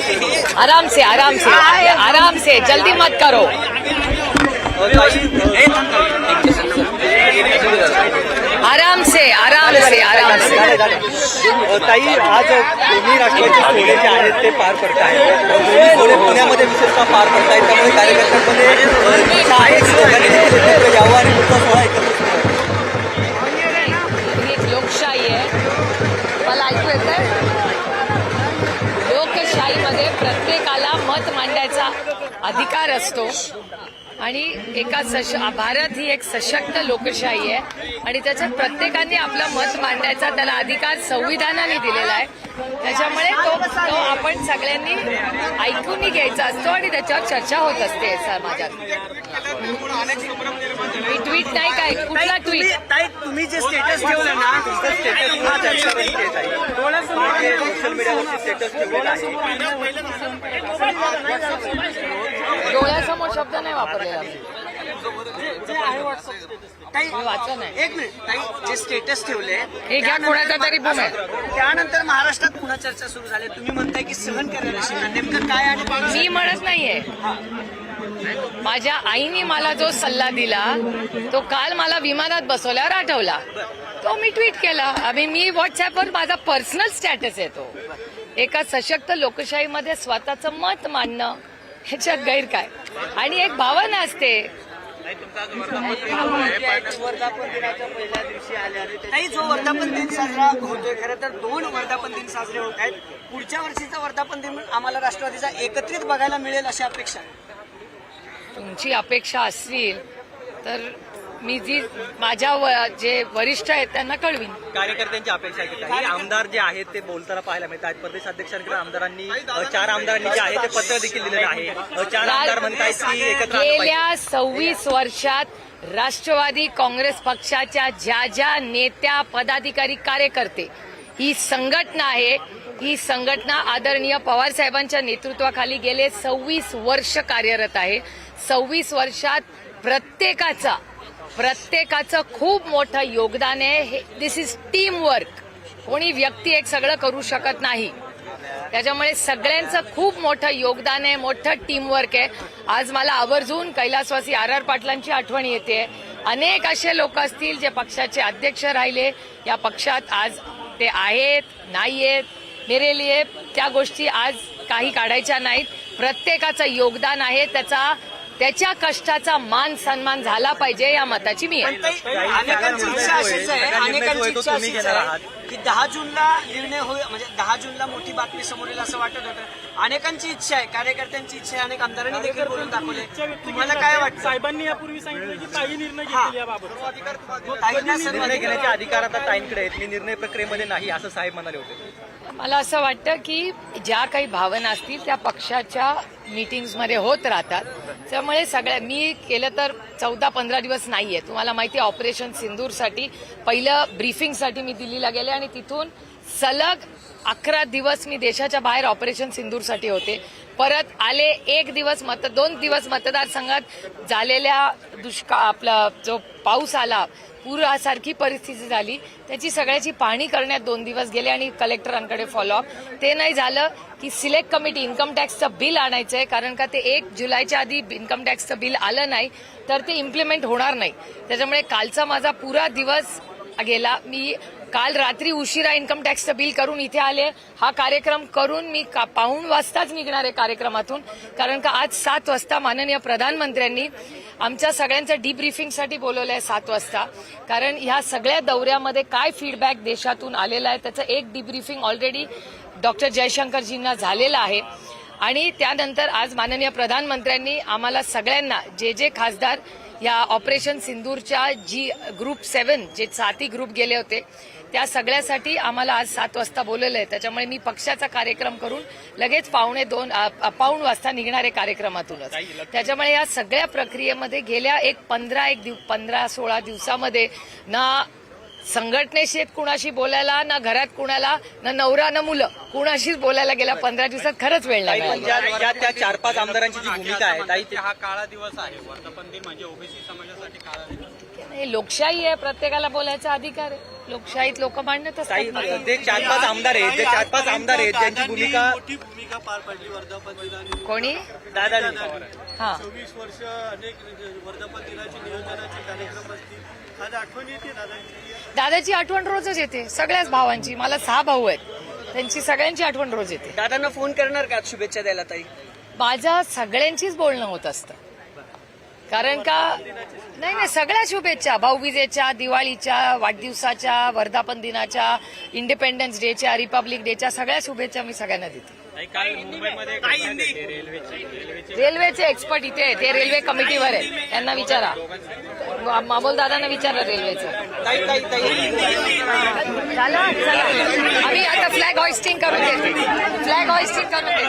आराम से आराम से आराम से, जल्दी मत करो। आराम से आराम से आराम से। ताई, आज दोन्ही राष्ट्रवादीचे सोहळे जे आहेत ते पार पडत आहेत दोन्ही सोहळे पुण्यामध्ये विशेषतः पार पडत आहेत त्यामुळे कार्यकर्त्यांमध्ये यावं आणि पुढचा सोहळा एकत्र करण्याचा अधिकार असतो. आणि एका सश भारत ही एक सशक्त लोकशाही आहे. आणि त्याच्यात प्रत्येकाने आपलं मत मांडायचा त्याला अधिकार संविधानाने दिलेला आहे. त्याच्यामुळे तो तो आपण सगळ्यांनी ऐकून घ्यायचा असतो आणि त्याच्यावर चर्चा होत असते समाजात. मी ट्विट नाही काय? कुठला ट्विट ताई तुम्ही जे स्टेटस ठेवलं ना डोळ्यासमोर शब्द नाही नाही एक मिनिट. ताई जे स्टेटस ठेवले हे घ्या कोणाचा तरी बूम आहे. त्यानंतर महाराष्ट्रात पुन्हा चर्चा सुरू झाली. तुम्ही म्हणताय की सहन करायला शिका नेमकं काय आणि मी म्हणत नाहीये. माझ्या आईने मला जो सल्ला दिला तो काल मला विमानात बसवल्यावर आठवला. तो मी ट्विट केला. आम्ही मी व्हॉट्सअपवर माझा पर्सनल स्टॅटस येतो एका सशक्त लोकशाहीमध्ये स्वतःचं मत मांडणं ह्याच्यात गैर काय आणि एक भावना असते. वर्धापन दिनाच्या पहिल्या दिवशी आल्या ताई जो वर्धापन दिन साजरा होतोय खरं तर दोन वर्धापन दिन साजरे होत आहेत. पुढच्या वर्षीचा वर्धापन दिन आम्हाला राष्ट्रवादीचा एकत्रित बघायला मिळेल अशी अपेक्षा. तुमची अपेक्षा असतील तर मी जी माझ्या व- जे वरिष्ठ आहेत त्यांना कळवीन. कार्यकर्त्यांची अपेक्षा काही आमदार जे आहेत ते बोलताना पाहायला मिळतात. प्रदेश अध्यक्षांकडे आमदारांनी चार आमदारांनी जे आहे ते पत्र देखील दिलेलं आहे. चार आमदार म्हणतायत की एकत्र. गेल्या सव्वीस वर्षात राष्ट्रवादी काँग्रेस पक्षाच्या ज्या ज्या नेत्या पदाधिकारी कार्यकर्ते ही संघटना आहे ही संघटना आदरणीय पवार साहेबांच्या नेतृत्वाखाली गेले सव्वीस वर्ष कार्यरत आहे. सव्वीस वर्षात प्रत्येकाचा प्रत्येकाचं खूप मोठं योगदान आहे. दिस इज टीम वर्क कोणी व्यक्ती एक सगळं करू शकत नाही. त्याच्यामुळे सगळ्यांचं खूप मोठं योगदान आहे मोठं टीमवर्क आहे. आज मला आवर्जून कैलासवासी आर आर पाटलांची आठवण येते. अनेक असे लोक असतील जे पक्षाचे अध्यक्ष राहिले. या पक्षात आज ते आहेत नाही आहेत मेरे लिए त्या गोष्टी आज काही काढायच्या नाहीत. प्रत्येकाचं योगदान आहे. त्याचा त्याच्या कष्टाचा मान सन्मान झाला पाहिजे या मताची मी अनेकांची इच्छा अशीच आहे अनेकांची इच्छा अशीच आहे की दहा जूनला निर्णय होईल म्हणजे दहा जूनला मोठी बातमी समोर येईल असं वाटत होतं. अनेकांची इच्छा आहे कार्यकर्त्यांची इच्छा आहे अनेक आमदारांनी देखील बोलून दाखवले तुम्हाला काय वाटतं? साहेबांनी यापूर्वी सांगितलं की काही निर्णय निर्णय घेण्याचे अधिकार आता ताईंकडे आहेत. मी निर्णय प्रक्रियेमध्ये नाही असं साहेब म्हणाले होते. मला असं वाटतं की ज्या काही भावना असतील त्या पक्षाच्या मीटिंग्समध्ये होत राहतात. त्यामुळे सगळ्या मी केलं तर चौदा पंधरा दिवस नाही आहे तुम्हाला माहिती आहे ऑपरेशन सिंदूरसाठी पहिलं ब्रीफिंगसाठी मी दिल्लीला गेले आणि तिथून सलग अकरा दिवस मी देशाच्या बाहेर ऑपरेशन सिंदूरसाठी होते. परत आले एक दिवस मत दोन दिवस मतदारसंघात झालेल्या दुष्काळ आपला जो पाऊस आला पूरासारखी परिस्थिती झाली. त्याची सगळ्याची पाहणी करण्यात दोन दिवस गेले आणि कलेक्टरांकडे फॉलोअप ते नाही झालं की सिलेक्ट कमिटी इन्कम टॅक्सचं बिल आणायचं आहे कारण का ते एक जुलैच्या आधी इन्कम टॅक्सचं बिल आलं नाही तर ते इम्प्लिमेंट होणार नाही. त्याच्यामुळे कालचा माझा पुरा दिवस गेला. मी काल रात्री उशिरा इन्कम टॅक्सचं बिल करून इथे आले. हा कार्यक्रम करून मी का पाऊण वाजताच निघणार आहे कार्यक्रमातून. कारण का आज सात वाजता माननीय प्रधानमंत्र्यांनी आमच्या सगळ्यांचं डीब्रीफिंगसाठी बोलवलं आहे सात वाजता. कारण ह्या सगळ्या दौऱ्यामध्ये काय फीडबॅक देशातून आलेला आहे त्याचं एक डीब्रीफिंग ऑलरेडी डॉक्टर जयशंकरजींना झालेलं आहे. आणि त्यानंतर आज माननीय प्रधानमंत्र्यांनी आम्हाला सगळ्यांना जे जे खासदार या ऑपरेशन सिंदूरच्या जी ग्रुप सेवन जे साती ग्रुप गेले होते त्या सगळ्यासाठी आम्हाला आज सात वाजता बोलवलं आहे. त्याच्यामुळे मी पक्षाचा कार्यक्रम करून लगेच पावणे दोन पाऊण वाजता निघणार कार्यक्रमातूनच. त्याच्यामुळे या सगळ्या प्रक्रियेमध्ये गेल्या एक पंधरा एक दिव पंधरा सोळा दिवसामध्ये ना संघटनेशी कुणाशी बोलायला ना घरात कुणाला ना नवरा ना मुलं कुणाशीच बोलायला गेल्या पंधरा दिवसात खरंच वेळ ज्या त्या चार पाच आमदारांची जी भूमिका आहे ताई ते- हा काळा दिवस आहे. वर्धापन दिन म्हणजे ओबीसी समाजासाठी काळा दिवस. हे लोकशाही आहे प्रत्येकाला बोलायचा अधिकार आहे. लोकशाहीत लोक मांडत असतात. जे चार पाच आमदार आहेत जे चार पाच आमदार आहेत ज्यांची भूमिका मोठी भूमिका पार पडली वर्धापन दिनाने कोणी? दादा हा. चोवीस वर्ष अनेक वर्धापन दिनाची नियोजनाचे कार्यक्रम असतील. आज आठवण येते दादांची. दादाची आठवण रोजच येते सगळ्याच भावांची. मला सहा भाऊ आहेत. त्यांची सगळ्यांची आठवण रोज येते. दादांना फोन करणार का? आज शुभेच्छा द्यायला ताई. माझ्या सगळ्यांचीच बोलणं होत असतं. कारण का? नाही नाही सगळ्या शुभेच्छा. भाऊबीजेच्या दिवाळीच्या वाढदिवसाच्या वर्धापन दिनाच्या इंडिपेंडन्स डेच्या रिपब्लिक डेच्या सगळ्या शुभेच्छा मी सगळ्यांना देते. रेल्वेचे एक्सपर्ट इथे आहेत. ते रेल्वे कमिटीवर आहे त्यांना विचारा. मामोल दादांना विचारा रेल्वेचं झालं चला आम्ही आता फ्लॅग हॉइस्टिंग करून देते. फ्लॅग हॉइस्टिंग करून देते.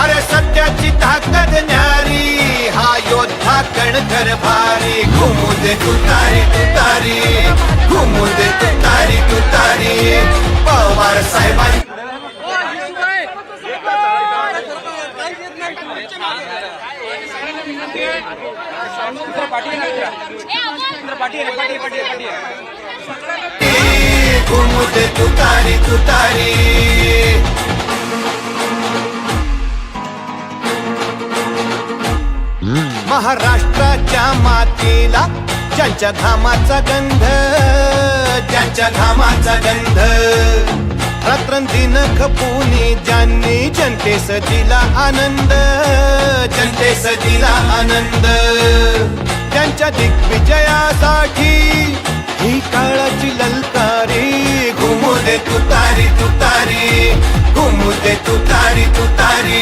अरे सत्याची ताकद न्यारी हा योद्धा कणखर भारी. घुमू दे तुतारी तुतारी घुमू दे तुतारी तुतारी पवार साहेबांनी घुमू दे तुतारी तुतारी महाराष्ट्राच्या मातीला ज्यांच्या घामाचा गंध ज्यांच्या घामाचा गंध. रात्रंदिन खपुनी ज्यांनी जनतेस दिला आनंद जनतेस दिला आनंद. त्यांच्या दिग्विजयासाठी ही काळाची ललकारी. घुमू दे तुतारी तुतारी. घुमू दे तुतारी तुतारी.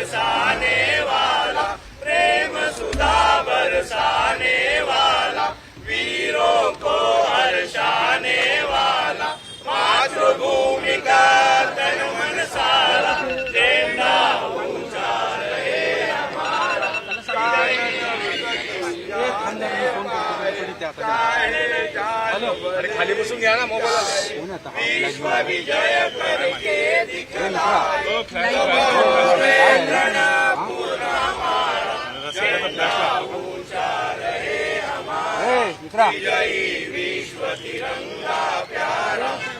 बरसाने वाला प्रेम सुधा बरसाने वाला वीरों को हर्षा मातृभूमिका तन मन सारा झेंडा ऊंचा खाली बसून घ्या ना मोबाईल. विश्व विजय विश्व तिरंगा प्यारा।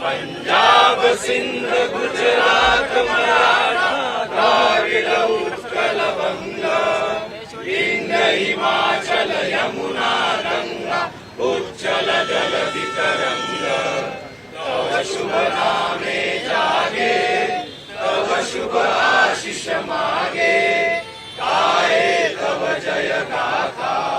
पंजाब सिंध गुजरात मराठा उत्कल गंगा इंद हिमाचल यमुना गंगा उच्चल जल तरंग तव शुभ नामे जागे तव शुभ आशिष मागे गाये तव जय गाथा